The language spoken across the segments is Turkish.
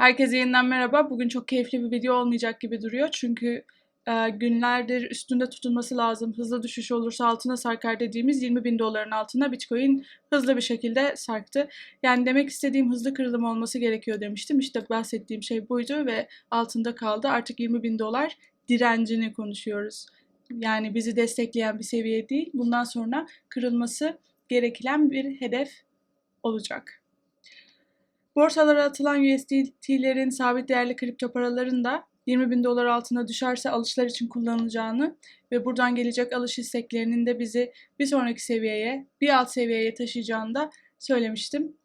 Herkese yeniden merhaba. Bugün çok keyifli bir video olmayacak gibi duruyor. Çünkü e, günlerdir üstünde tutulması lazım. Hızlı düşüş olursa altına sarkar dediğimiz 20 bin doların altına Bitcoin hızlı bir şekilde sarktı. Yani demek istediğim hızlı kırılım olması gerekiyor demiştim. İşte bahsettiğim şey buydu ve altında kaldı. Artık 20 bin dolar direncini konuşuyoruz. Yani bizi destekleyen bir seviye değil. Bundan sonra kırılması gereken bir hedef olacak. Borsalara atılan USDT'lerin sabit değerli kripto paraların da 20 bin dolar altına düşerse alışlar için kullanılacağını ve buradan gelecek alış isteklerinin de bizi bir sonraki seviyeye, bir alt seviyeye taşıyacağını da söylemiştim.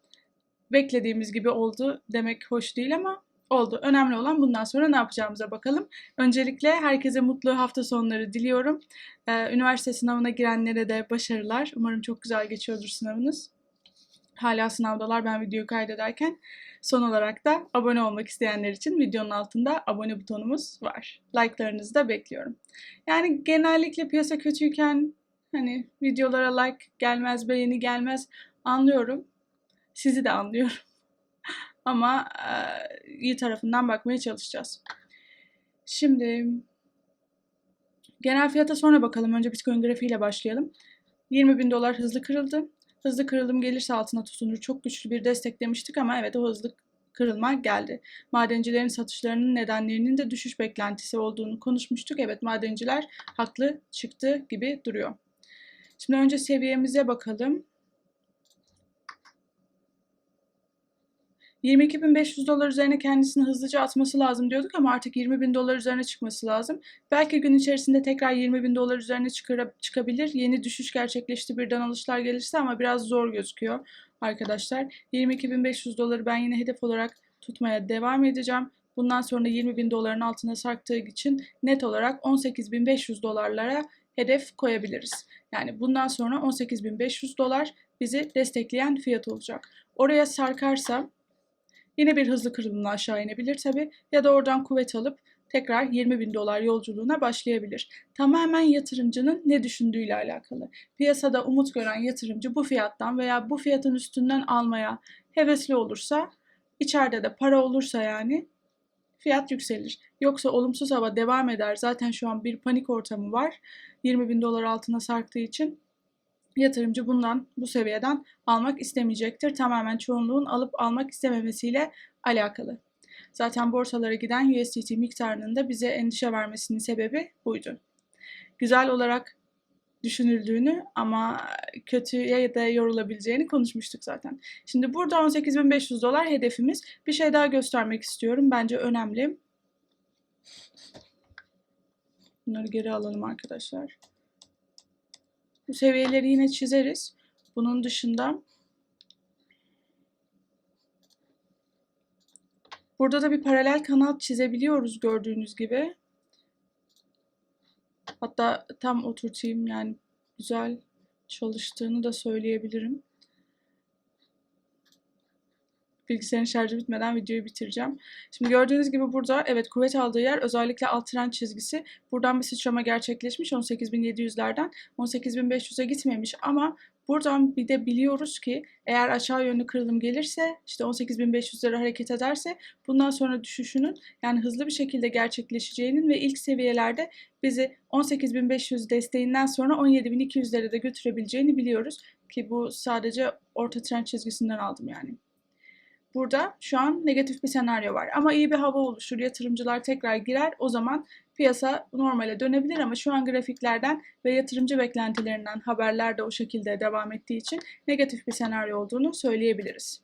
Beklediğimiz gibi oldu demek hoş değil ama oldu. Önemli olan bundan sonra ne yapacağımıza bakalım. Öncelikle herkese mutlu hafta sonları diliyorum. Ee, üniversite sınavına girenlere de başarılar. Umarım çok güzel geçiyordur sınavınız hala sınavdalar ben videoyu kaydederken. Son olarak da abone olmak isteyenler için videonun altında abone butonumuz var. Like'larınızı da bekliyorum. Yani genellikle piyasa kötüyken hani videolara like gelmez, beğeni gelmez anlıyorum. Sizi de anlıyorum. Ama e, iyi tarafından bakmaya çalışacağız. Şimdi genel fiyata sonra bakalım. Önce Bitcoin grafiğiyle başlayalım. 20 bin dolar hızlı kırıldı. Hızlı kırılım gelirse altına tutunur. Çok güçlü bir destek demiştik ama evet o hızlı kırılma geldi. Madencilerin satışlarının nedenlerinin de düşüş beklentisi olduğunu konuşmuştuk. Evet madenciler haklı çıktı gibi duruyor. Şimdi önce seviyemize bakalım. 22.500 dolar üzerine kendisini hızlıca atması lazım diyorduk ama artık 20.000 dolar üzerine çıkması lazım. Belki gün içerisinde tekrar 20.000 dolar üzerine çıkabilir. Yeni düşüş gerçekleşti birden alışlar gelirse ama biraz zor gözüküyor arkadaşlar. 22.500 doları ben yine hedef olarak tutmaya devam edeceğim. Bundan sonra 20.000 doların altına sarktığı için net olarak 18.500 dolarlara hedef koyabiliriz. Yani bundan sonra 18.500 dolar bizi destekleyen fiyat olacak. Oraya sarkarsa Yine bir hızlı kırılımla aşağı inebilir tabi ya da oradan kuvvet alıp tekrar 20 bin dolar yolculuğuna başlayabilir. Tamamen yatırımcının ne düşündüğüyle alakalı. Piyasada umut gören yatırımcı bu fiyattan veya bu fiyatın üstünden almaya hevesli olursa, içeride de para olursa yani fiyat yükselir. Yoksa olumsuz hava devam eder. Zaten şu an bir panik ortamı var. 20 bin dolar altına sarktığı için yatırımcı bundan bu seviyeden almak istemeyecektir. Tamamen çoğunluğun alıp almak istememesiyle alakalı. Zaten borsalara giden USDT miktarının da bize endişe vermesinin sebebi buydu. Güzel olarak düşünüldüğünü ama kötüye de yorulabileceğini konuşmuştuk zaten. Şimdi burada 18.500 dolar hedefimiz. Bir şey daha göstermek istiyorum. Bence önemli. Bunları geri alalım arkadaşlar. Bu seviyeleri yine çizeriz. Bunun dışında burada da bir paralel kanal çizebiliyoruz gördüğünüz gibi. Hatta tam oturtayım yani güzel çalıştığını da söyleyebilirim. Bilgisayarın şarjı bitmeden videoyu bitireceğim. Şimdi gördüğünüz gibi burada evet kuvvet aldığı yer özellikle alt trend çizgisi. Buradan bir sıçrama gerçekleşmiş 18.700'lerden 18.500'e gitmemiş ama Buradan bir de biliyoruz ki eğer aşağı yönlü kırılım gelirse işte 18.500'lere hareket ederse bundan sonra düşüşünün yani hızlı bir şekilde gerçekleşeceğinin ve ilk seviyelerde bizi 18.500 desteğinden sonra 17.200'lere de götürebileceğini biliyoruz ki bu sadece orta trend çizgisinden aldım yani. Burada şu an negatif bir senaryo var. Ama iyi bir hava oluşur, yatırımcılar tekrar girer. O zaman piyasa normale dönebilir ama şu an grafiklerden ve yatırımcı beklentilerinden haberler de o şekilde devam ettiği için negatif bir senaryo olduğunu söyleyebiliriz.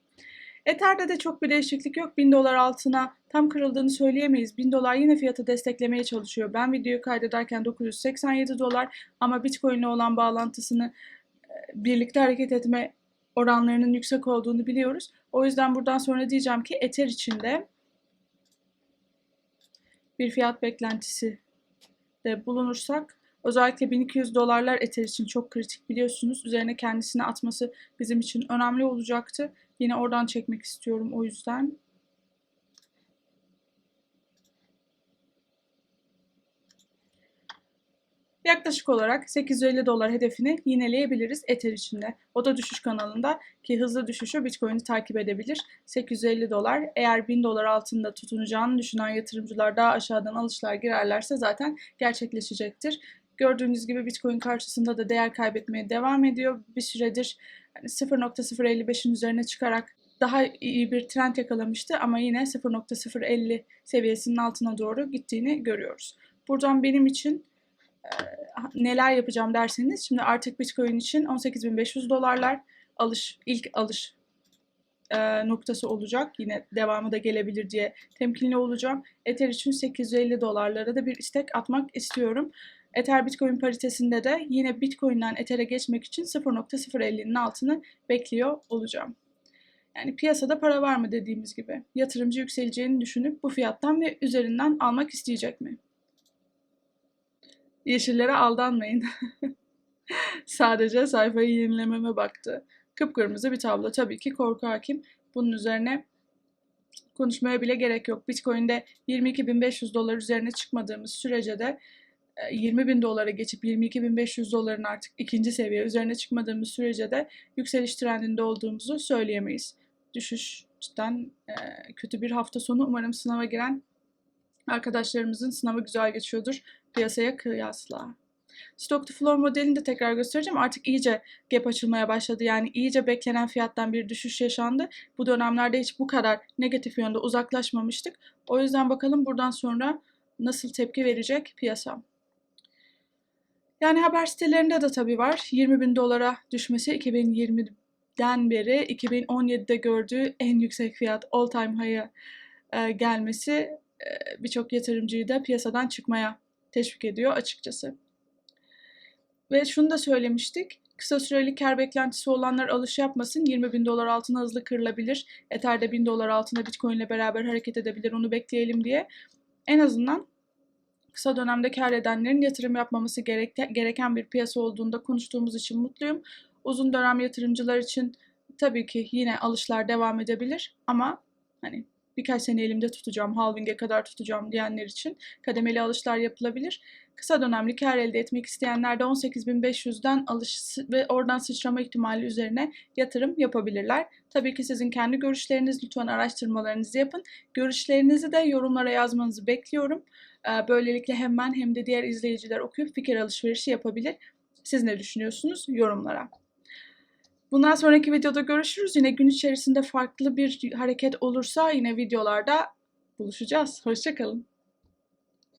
Ether'de de çok bir değişiklik yok. 1000 dolar altına tam kırıldığını söyleyemeyiz. 1000 dolar yine fiyatı desteklemeye çalışıyor. Ben videoyu kaydederken 987 dolar ama Bitcoin ile olan bağlantısını e, birlikte hareket etme oranlarının yüksek olduğunu biliyoruz. O yüzden buradan sonra diyeceğim ki Ether içinde bir fiyat beklentisi de bulunursak özellikle 1200 dolarlar Ether için çok kritik biliyorsunuz. Üzerine kendisini atması bizim için önemli olacaktı. Yine oradan çekmek istiyorum o yüzden. Yaklaşık olarak 850 dolar hedefini yineleyebiliriz Ether içinde. O da düşüş kanalında ki hızlı düşüşü Bitcoin'i takip edebilir. 850 dolar eğer 1000 dolar altında tutunacağını düşünen yatırımcılar daha aşağıdan alışlar girerlerse zaten gerçekleşecektir. Gördüğünüz gibi Bitcoin karşısında da değer kaybetmeye devam ediyor. Bir süredir yani 0.055'in üzerine çıkarak daha iyi bir trend yakalamıştı ama yine 0.050 seviyesinin altına doğru gittiğini görüyoruz. Buradan benim için neler yapacağım derseniz şimdi artık Bitcoin için 18.500 dolarlar alış ilk alış e, noktası olacak. Yine devamı da gelebilir diye temkinli olacağım. Ether için 850 dolarlara da bir istek atmak istiyorum. Ether Bitcoin paritesinde de yine Bitcoin'den Ether'e geçmek için 0.050'nin altını bekliyor olacağım. Yani piyasada para var mı dediğimiz gibi. Yatırımcı yükseleceğini düşünüp bu fiyattan ve üzerinden almak isteyecek mi? Yeşillere aldanmayın. Sadece sayfayı yenilememe baktı. Kıpkırmızı bir tablo. Tabii ki korku hakim. Bunun üzerine konuşmaya bile gerek yok. Bitcoin'de 22.500 dolar üzerine çıkmadığımız sürece de 20 bin dolara geçip 22.500 doların artık ikinci seviye üzerine çıkmadığımız sürece de yükseliş trendinde olduğumuzu söyleyemeyiz. Düşüş cidden e, kötü bir hafta sonu. Umarım sınava giren arkadaşlarımızın sınavı güzel geçiyordur piyasaya kıyasla. Stock to flow modelini de tekrar göstereceğim. Artık iyice gap açılmaya başladı. Yani iyice beklenen fiyattan bir düşüş yaşandı. Bu dönemlerde hiç bu kadar negatif yönde uzaklaşmamıştık. O yüzden bakalım buradan sonra nasıl tepki verecek piyasa. Yani haber sitelerinde de tabii var. 20 bin dolara düşmesi 2020'den beri 2017'de gördüğü en yüksek fiyat all time high'a e, gelmesi e, birçok yatırımcıyı da piyasadan çıkmaya teşvik ediyor açıkçası. Ve şunu da söylemiştik. Kısa süreli kar beklentisi olanlar alış yapmasın. 20 bin dolar altına hızlı kırılabilir. Ether'de 1000 dolar altına Bitcoin ile beraber hareket edebilir. Onu bekleyelim diye. En azından kısa dönemde kar edenlerin yatırım yapmaması gereken bir piyasa olduğunda konuştuğumuz için mutluyum. Uzun dönem yatırımcılar için tabii ki yine alışlar devam edebilir ama hani birkaç sene elimde tutacağım, halving'e kadar tutacağım diyenler için kademeli alışlar yapılabilir. Kısa dönemli kar elde etmek isteyenler de 18.500'den alış ve oradan sıçrama ihtimali üzerine yatırım yapabilirler. Tabii ki sizin kendi görüşleriniz, lütfen araştırmalarınızı yapın. Görüşlerinizi de yorumlara yazmanızı bekliyorum. Böylelikle hem ben hem de diğer izleyiciler okuyup fikir alışverişi yapabilir. Siz ne düşünüyorsunuz? Yorumlara. Bundan sonraki videoda görüşürüz. Yine gün içerisinde farklı bir hareket olursa yine videolarda buluşacağız. Hoşçakalın.